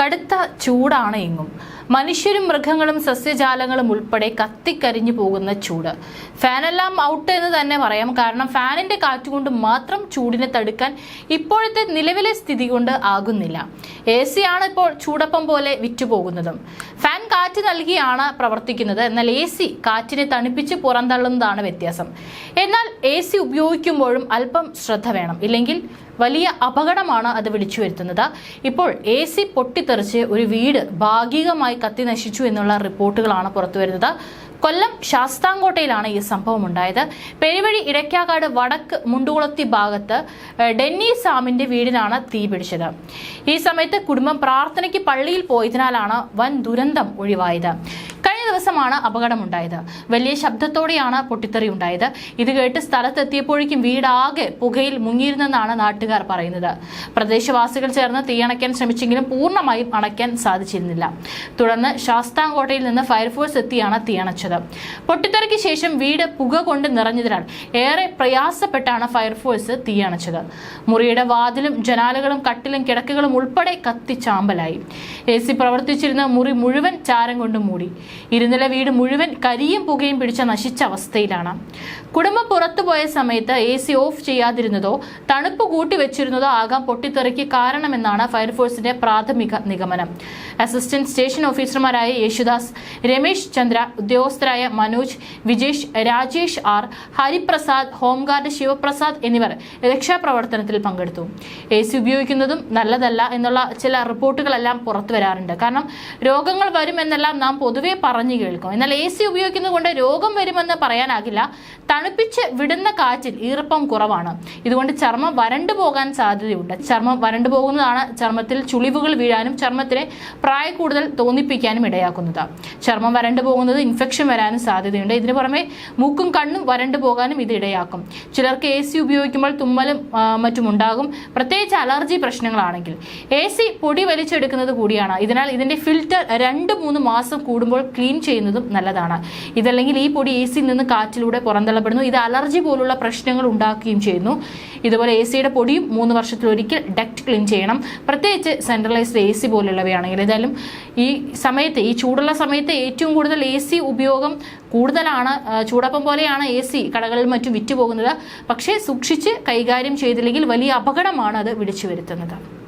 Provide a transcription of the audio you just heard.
കടുത്ത ചൂടാണ് എങ്ങും. മനുഷ്യരും മൃഗങ്ങളും സസ്യജാലങ്ങളും ഉൾപ്പെടെ കത്തിക്കരിഞ്ഞു പോകുന്ന ചൂട്. ഫാനെല്ലാം ഔട്ട് എന്ന് തന്നെ പറയാം. കാരണം ഫാനിന്റെ കാറ്റുകൊണ്ട് മാത്രം ചൂടിനെ തടുക്കാൻ ഇപ്പോഴത്തെ നിലവിലെ സ്ഥിതി കൊണ്ട് ആകുന്നില്ല. എ സി ആണ് ഇപ്പോൾ ചൂടപ്പം പോലെ വിറ്റുപോകുന്നതും ഫാൻ കാറ്റ് നൽകിയാണ് പ്രവർത്തിക്കുന്നത്. എന്നാൽ എ സി കാറ്റിനെ തണുപ്പിച്ച് പുറന്തള്ളുന്നതാണ് വ്യത്യാസം. എന്നാൽ എ സി ഉപയോഗിക്കുമ്പോഴും അല്പം ശ്രദ്ധ വേണം. ഇല്ലെങ്കിൽ വലിയ അപകടമാണ് അത് വിളിച്ചു വരുത്തുന്നത് ഇപ്പോൾ എ സി പൊട്ടിത്തെറിച്ച് ഒരു വീട് ഭാഗികമായി കത്തി നശിച്ചു എന്നുള്ള റിപ്പോർട്ടുകളാണ് പുറത്തുവരുന്നത്. കൊല്ലം ശാസ്താംകോട്ടയിലാണ് ഈ സംഭവം ഉണ്ടായത് പെരുവഴി ഇടയ്ക്കാക്കാട് വടക്ക് മുണ്ടുകുളത്തി ഭാഗത്ത് ഡെന്നി സാമിന്റെ വീടിനാണ് തീ പിടിച്ചത്. ഈ സമയത്ത് കുടുംബം പ്രാർത്ഥനയ്ക്ക് പള്ളിയിൽ പോയതിനാലാണ് വൻ ദുരന്തം ഒഴിവായത്. ദിവസമാണ് അപകടമുണ്ടായത്. വലിയ ശബ്ദത്തോടെയാണ് പൊട്ടിത്തെറി ഉണ്ടായത്. ഇത് കേട്ട് സ്ഥലത്തെത്തിയപ്പോഴേക്കും വീടാകെ പുകയിൽ മുങ്ങിയിരുന്നെന്നാണ് നാട്ടുകാർ പറയുന്നത്. പ്രദേശവാസികൾ ചേർന്ന് തീയണയ്ക്കാൻ ശ്രമിച്ചെങ്കിലും പൂർണമായും അണയ്ക്കാൻ സാധിച്ചിരുന്നില്ല. തുടർന്ന് ശാസ്താംകോട്ടയിൽ നിന്ന് ഫയർഫോഴ്സ് എത്തിയാണ് തീയണച്ചത്. പൊട്ടിത്തെറിക്ക് ശേഷം വീട് പുക കൊണ്ട് നിറഞ്ഞതിനാൽ ഏറെ പ്രയാസപ്പെട്ടാണ് ഫയർഫോഴ്സ് തീയണച്ചത്. മുറിയുടെ വാതിലും ജനാലകളും കട്ടിലും കിടക്കുകളും ഉൾപ്പെടെ കത്തിച്ചാമ്പലായി എ സി പ്രവർത്തിച്ചിരുന്ന മുറി മുഴുവൻ ചാരം കൊണ്ട് മൂടി. ഇരുനില വീട് മുഴുവൻ കരിയും പുകയും പിടിച്ച നശിച്ച അവസ്ഥയിലാണ്. കുടുംബം പുറത്തുപോയ സമയത്ത് എ സി ഓഫ് ചെയ്യാതിരുന്നതോ തണുപ്പ് കൂട്ടിവെച്ചിരുന്നതോ ആകാം പൊട്ടിത്തെറിക്ക് കാരണമെന്നാണ് ഫയർഫോഴ്സിന്റെ പ്രാഥമിക നിഗമനം. അസിസ്റ്റന്റ് സ്റ്റേഷൻ ഓഫീസർമാരായ Yesudas Ramesh Chandra ഉദ്യോഗസ്ഥരായ Manoj Vijesh Rajesh R Hariprasad home guard Sivaprasad എന്നിവർ രക്ഷാപ്രവർത്തനത്തിൽ പങ്കെടുത്തു. എ സി ഉപയോഗിക്കുന്നതും നല്ലതല്ല എന്നുള്ള ചില റിപ്പോർട്ടുകളെല്ലാം പുറത്തു വരാറുണ്ട് കാരണം രോഗങ്ങൾ വരുമെന്നെല്ലാം നാം പൊതുവെ പറഞ്ഞു കേൾക്കും. എന്നാൽ എ സി ഉപയോഗിക്കുന്നത് കൊണ്ട് രോഗം വരുമെന്ന് പറയാനാകില്ല. തണുപ്പിച്ച് വിടുന്ന കാറ്റിൽ ഈർപ്പം കുറവാണ്. ഇതുകൊണ്ട് ചർമ്മം വരണ്ടു പോകാൻ സാധ്യതയുണ്ട്. ചർമ്മം വരണ്ടു പോകുന്നതാണ് ചർമ്മത്തിൽ ചുളിവുകൾ വീഴാനും ചർമ്മത്തിനെ പ്രായ കൂടുതൽ തോന്നിപ്പിക്കാനും ഇടയാക്കുന്നത്. ചർമ്മം വരണ്ടു പോകുന്നത് ഇൻഫെക്ഷൻ വരാനും സാധ്യതയുണ്ട്. ഇതിനു പുറമെ മൂക്കും കണ്ണും വരണ്ടു പോകാനും ഇത് ഇടയാക്കും. ചിലർക്ക് എ സി ഉപയോഗിക്കുമ്പോൾ തുമ്മലും മറ്റും ഉണ്ടാകും. പ്രത്യേകിച്ച് അലർജി പ്രശ്നങ്ങളാണെങ്കിൽ. എ സി പൊടി വലിച്ചെടുക്കുന്നത് കൂടിയാണ്. ഇതിനാൽ ഇതിന്റെ ഫിൽറ്റർ രണ്ട് മൂന്ന് മാസം കൂടുമ്പോൾ ക്ലീൻ ചെയ്യുന്നതും നല്ലതാണ്. ഇതല്ലെങ്കിൽ ഈ പൊടി എ സിയിൽ നിന്ന് കാറ്റിലൂടെ പുറന്തള്ളപ്പെടുന്നു. ഇത് അലർജി പോലുള്ള പ്രശ്നങ്ങൾ ഉണ്ടാക്കുകയും ചെയ്യുന്നു. ഇതുപോലെ എ സിയുടെ പൊടിയും മൂന്ന് വർഷത്തിലൊരിക്കൽ ഡക്റ്റ് ക്ലീൻ ചെയ്യണം. പ്രത്യേകിച്ച് സെൻട്രലൈസ്ഡ് എ സി പോലുള്ളവയാണെങ്കിൽ ഏതായാലും ഈ സമയത്ത് ഈ ചൂടുള്ള സമയത്ത് ഏറ്റവും കൂടുതൽ എ സി ഉപയോഗം കൂടുതലാണ്. ചൂടപ്പം പോലെയാണ് എ സി കടകളിൽ മറ്റും വിറ്റുപോകുന്നത്. പക്ഷേ സൂക്ഷിച്ച് കൈകാര്യം ചെയ്തില്ലെങ്കിൽ വലിയ അപകടമാണ് അത് വിളിച്ചു വരുത്തുന്നത്.